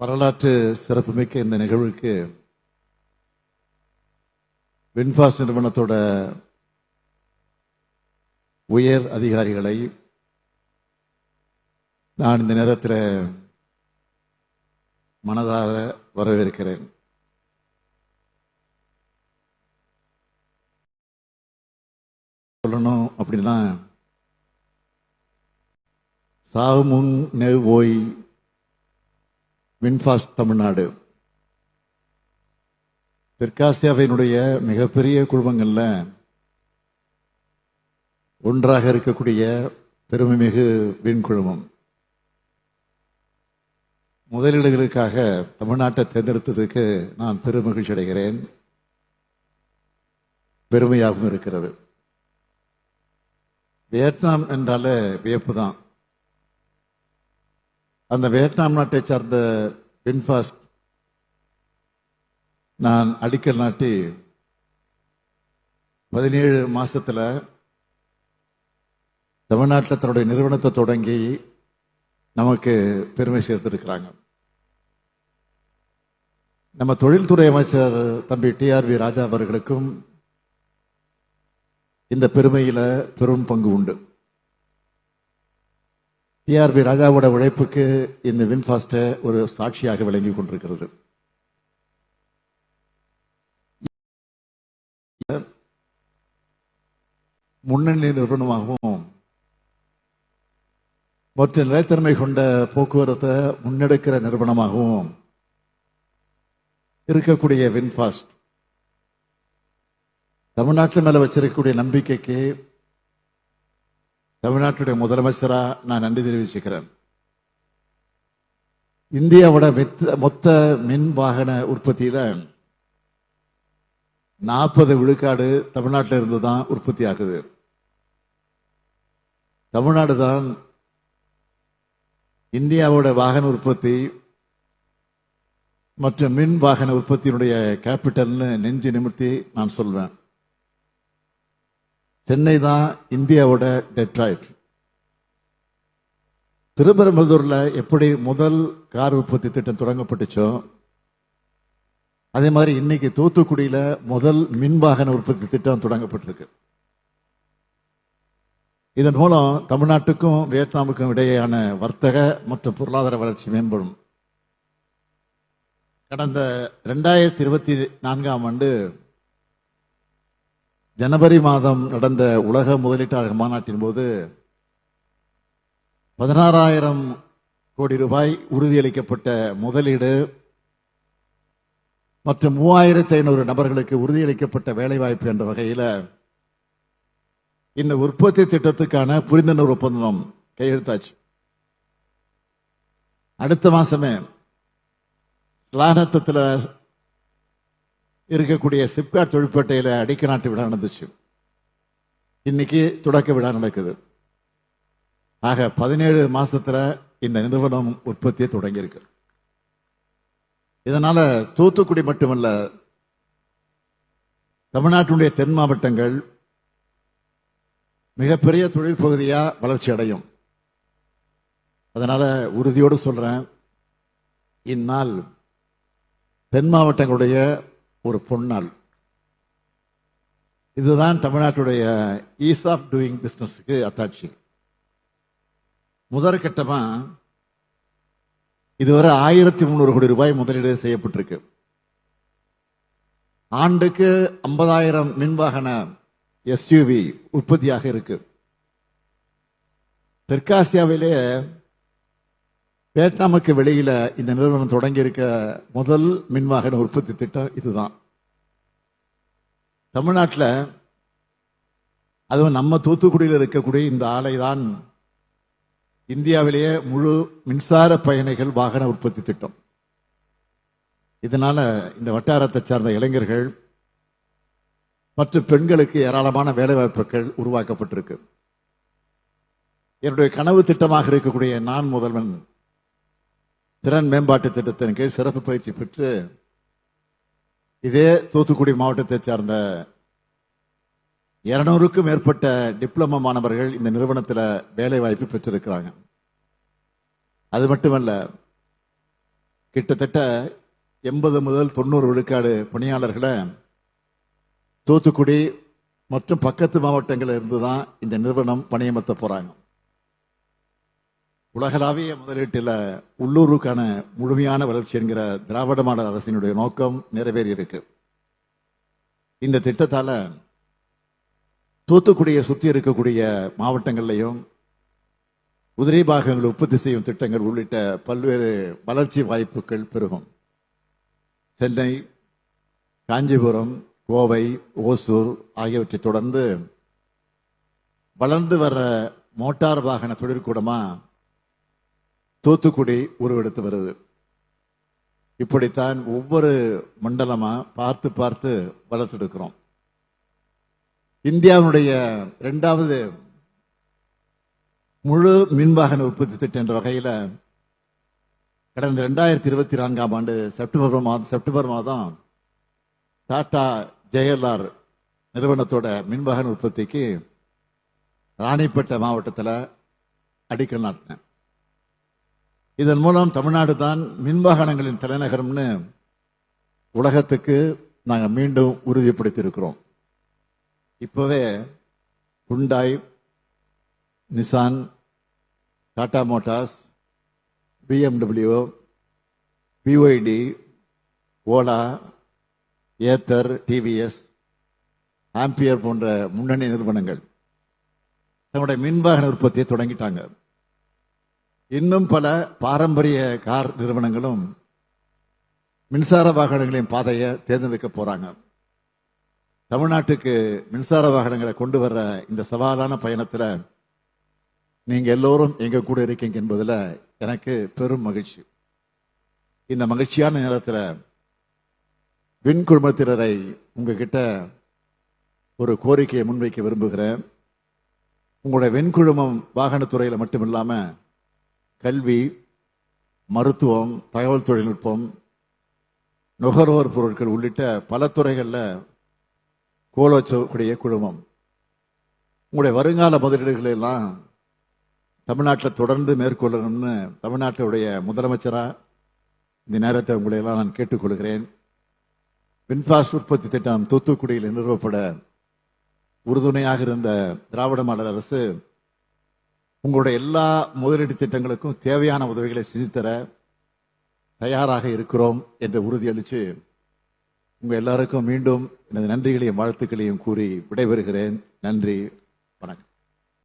வரலாற்று சிறப்புமிக்க இந்த நிகழ்வுக்கு வின்பாஸ் நிறுவனத்தோட உயர் அதிகாரிகளை நான் இந்த நேரத்தில் மனதார வரவேற்கிறேன். சொல்லணும் அப்படின்னா சாமுங் நெவ் ஓய் வின்ஃபாஸ்ட் தமிழ்நாடு. தெற்காசியாவினுடைய மிகப்பெரிய குழுமங்களில் ஒன்றாக இருக்கக்கூடிய பெருமைமிகு விண் குழுமம். முதலீடுகளுக்காக தமிழ்நாட்டை தேர்ந்தெடுத்ததுக்கு நான் பெருமகிழ்ச்சி அடைகிறேன். பெருமையாகவும் இருக்கிறது. வியட்நாம் என்றாலே வியப்பு தான் அந்த வியட்நாம் நாட்டை சார்ந்த வின்ஃபாஸ்ட் நான் அடிக்கல் நாட்டி பதினேழு மாசத்துல தமிழ்நாட்டில் தன்னுடைய நிறுவனத்தை தொடங்கி நமக்கு பெருமை சேர்த்திருக்கிறாங்க. நம்ம தொழில்துறை அமைச்சர் தம்பி டிஆர்வி ராஜா அவர்களுக்கும் இந்த பெருமையில பெரும் பங்கு உண்டு. டிஆர்பி ராஜாவோட உழைப்புக்கு இந்த வின்பாஸ்ட ஒரு சாட்சியாக விளங்கி கொண்டிருக்கிறது. முன்னணி நிறுவனமாகவும் மற்ற நிலைத்தன்மை கொண்ட போக்குவரத்தை முன்னெடுக்கிற நிறுவனமாகவும் இருக்கக்கூடிய வின்பாஸ்ட் தமிழ்நாட்டு மேல வச்சிருக்கக்கூடிய நம்பிக்கைக்கு தமிழ்நாட்டுடைய முதலமைச்சரா நான் நன்றி தெரிவிச்சுக்கிறேன். இந்தியாவோட மெத்த- மொத்த மின் வாகன உற்பத்தியில நாற்பது விழுக்காடு தமிழ்நாட்டில இருந்து தான் உற்பத்தி ஆகுது. தமிழ்நாடு தான் இந்தியாவோட வாகன உற்பத்தி மற்றும் மின் வாகன உற்பத்தியினுடைய கேபிட்டல்னு நெஞ்சு நிமிர்த்தி நான் சொல்வேன். சென்னை தான் இந்தியாவோட டெட்ராய்ட் திருப்பரம்பலூர்ல எப்படி முதல் கார் உற்பத்தி திட்டம் தொடங்கப்பட்டுச்சோ அதே மாதிரி இன்னைக்கு தூத்துக்குடியில முதல் மின் வாகன உற்பத்தி திட்டம் தொடங்கப்பட்டிருக்கு. இதன் மூலம் தமிழ்நாட்டுக்கும் வியட்நாமுக்கும் இடையேயான வர்த்தக மற்றும் பொருளாதார வளர்ச்சி மேம்படும். கடந்த ரெண்டாயிரத்தி இருபத்தி நான்காம் ஆண்டு ஜனவரி மாதம் நடந்த உலக முதலீட்டாளர் மாநாட்டின் போது பதினாறாயிரம் கோடி ரூபாய் உறுதியளிக்கப்பட்ட முதலீடு மற்றும் மூவாயிரத்தி ஐநூறு நபர்களுக்கு உறுதியளிக்கப்பட்ட வேலைவாய்ப்பு என்ற வகையில இந்த உற்பத்தி திட்டத்துக்கான புரிந்துணர்வு ஒப்பந்தம் கையெழுத்தாச்சு. அடுத்த மாசமே ஸ்லானத்தில் இருக்கக்கூடிய சிப்காட் தொழிற்பேட்டையில் அடிக்க நாட்டு விழா நடந்துச்சு. இன்னைக்கு தொடக்க விழா நடக்குது. ஆக பதினேழு மாசத்துல இந்த நிறுவனம் உற்பத்தியை தொடங்கியிருக்கு. இதனால தூத்துக்குடி மட்டுமல்ல தமிழ்நாட்டினுடைய தென் மாவட்டங்கள் மிகப்பெரிய தொழில் பகுதியா வளர்ச்சி அடையும். அதனால உறுதியோடு சொல்றேன் இந்நாள் தென் மாவட்டங்களுடைய ஒரு பொன்னாள். இதுதான் தமிழ்நாட்டுடைய ஈஸ் ஆஃப் டூயிங் பிசினஸ்க்கு அத்தாட்சி. முதற்கட்டமா இதுவரை ஆயிரத்தி முந்நூறு கோடி ரூபாய் முதலீடு செய்யப்பட்டிருக்கு. ஆண்டுக்கு ஐம்பதாயிரம் மின்வாகன எஸ்யூவி உற்பத்தியாக இருக்கு. தெற்காசியாவிலே வியட்நாமுக்கு வெளியில இந்த நிறுவனம் தொடங்கி இருக்க முதல் மின்வாகன உற்பத்தி திட்டம் இதுதான். தமிழ்நாட்டில் அதுவும் நம்ம தூத்துக்குடியில் இருக்கக்கூடிய இந்த ஆலை தான் இந்தியாவிலேயே முழு மின்சார பயணிகள் வாகன உற்பத்தி திட்டம். இதனால இந்த வட்டாரத்தை சார்ந்த இளைஞர்கள் மற்றும் பெண்களுக்கு ஏராளமான வேலைவாய்ப்புகள் உருவாக்கப்பட்டிருக்கு. என்னுடைய கனவு திட்டமாக இருக்கக்கூடிய நான் முதல்வன் திறன் மேம்பாட்டு திட்டத்தின் கீழ் சிறப்பு பயிற்சி பெற்று இதே தூத்துக்குடி மாவட்டத்தை சார்ந்த இருநூறுக்கும் மேற்பட்ட டிப்ளமோ மாணவர்கள் இந்த நிறுவனத்தில் வேலை வாய்ப்பு பெற்றிருக்கிறாங்க. அது மட்டுமல்ல கிட்டத்தட்ட எண்பது முதல் தொண்ணூறு விழுக்காடு பணியாளர்களை தூத்துக்குடி மற்றும் பக்கத்து மாவட்டங்களில் இருந்து தான் இந்த நிறுவனம் பணியமர்த்த போகிறாங்க உலகளாவிய முதலீட்டில் உள்ளூருக்கான முழுமையான வளர்ச்சி என்கிற திராவிட மாடல் அரசினுடைய நோக்கம் நிறைவேறி இருக்கு இந்த திட்டத்தால் தூத்துக்குடியை சுற்றி இருக்கக்கூடிய மாவட்டங்கள்லையும் உதிரி பாகங்கள் உற்பத்தி செய்யும் திட்டங்கள் உள்ளிட்ட பல்வேறு வளர்ச்சி வாய்ப்புகள் பெருகும். சென்னை காஞ்சிபுரம் கோவை ஓசூர் ஆகியவற்றை தொடர்ந்து வளர்ந்து வர்ற மோட்டார் வாகன தொழிற்கூடமா தூத்துக்குடி உருவெடுத்து வருது. இப்படித்தான் ஒவ்வொரு மண்டலமா பார்த்து பார்த்து வளர்த்தெடுக்கிறோம். இந்தியாவுடைய இரண்டாவது முழு மின்வாகன உற்பத்தி திட்டம் என்ற வகையில கடந்த ரெண்டாயிரத்தி இருபத்தி நான்காம் ஆண்டு செப்டம்பர் மாதம் செப்டம்பர் மாதம் டாடா ஜெயலர் நிறுவனத்தோட மின்வாகன உற்பத்திக்கு ராணிப்பேட்டை மாவட்டத்தில் அடிக்கல் நாட்டினேன். இதன் மூலம் தமிழ்நாடு தான் மின்வாகனங்களின் தலைநகரம்னு உலகத்துக்கு நாங்கள் மீண்டும் உறுதிப்படுத்தியிருக்கிறோம். இப்போவே Hyundai Nissan Tata Motors BMW BYD Ola Ather TVS Ampere போன்ற முன்னணி நிறுவனங்கள் தங்களுடைய மின்வாகன உற்பத்தியை தொடங்கிட்டாங்க. இன்னும் பல பாரம்பரிய கார் நிறுவனங்களும் மின்சார வாகனங்களின் பாதையை தேர்ந்தெடுக்க போறாங்க. தமிழ்நாட்டுக்கு மின்சார வாகனங்களை கொண்டு வர்ற இந்த சவாலான பயணத்தில் நீங்கள் எல்லோரும் எங்கள் கூட இருக்கீங்க என்பதில் எனக்கு பெரும் மகிழ்ச்சி. இந்த மகிழ்ச்சியான நேரத்தில் விண் குடும்பத்தினரை உங்ககிட்ட ஒரு கோரிக்கையை முன்வைக்க விரும்புகிறேன். உங்களுடைய வெண்குழுமம் வாகனத்துறையில் மட்டும் இல்லாமல் கல்வி மருத்துவம் தகவல் தொழில்நுட்பம் நுகர்வோர் பொருட்கள் உள்ளிட்ட பல துறைகளில் கோலோச்சக்கூடிய குழுமம். உங்களுடைய வருங்கால முதலீடுகளை எல்லாம் தமிழ்நாட்டில் தொடர்ந்து மேற்கொள்ளணும்னு தமிழ்நாட்டுடைய முதலமைச்சராக இந்த நேரத்தை உங்களை எல்லாம் நான் கேட்டுக்கொள்கிறேன். வின்ஃபாஸ்ட் உற்பத்தி திட்டம் தூத்துக்குடியில் நிறுவப்பட உறுதுணையாக இருந்த திராவிட மாடல் அரசு உங்களுடைய எல்லா முதலீடு திட்டங்களுக்கும் தேவையான உதவிகளை செஞ்சு தர தயாராக இருக்கிறோம் என்று உறுதியளித்து உங்க எல்லாருக்கும் மீண்டும் எனது நன்றிகளையும் வாழ்த்துக்களையும் கூறி விடைபெறுகிறேன். நன்றி. வணக்கம்.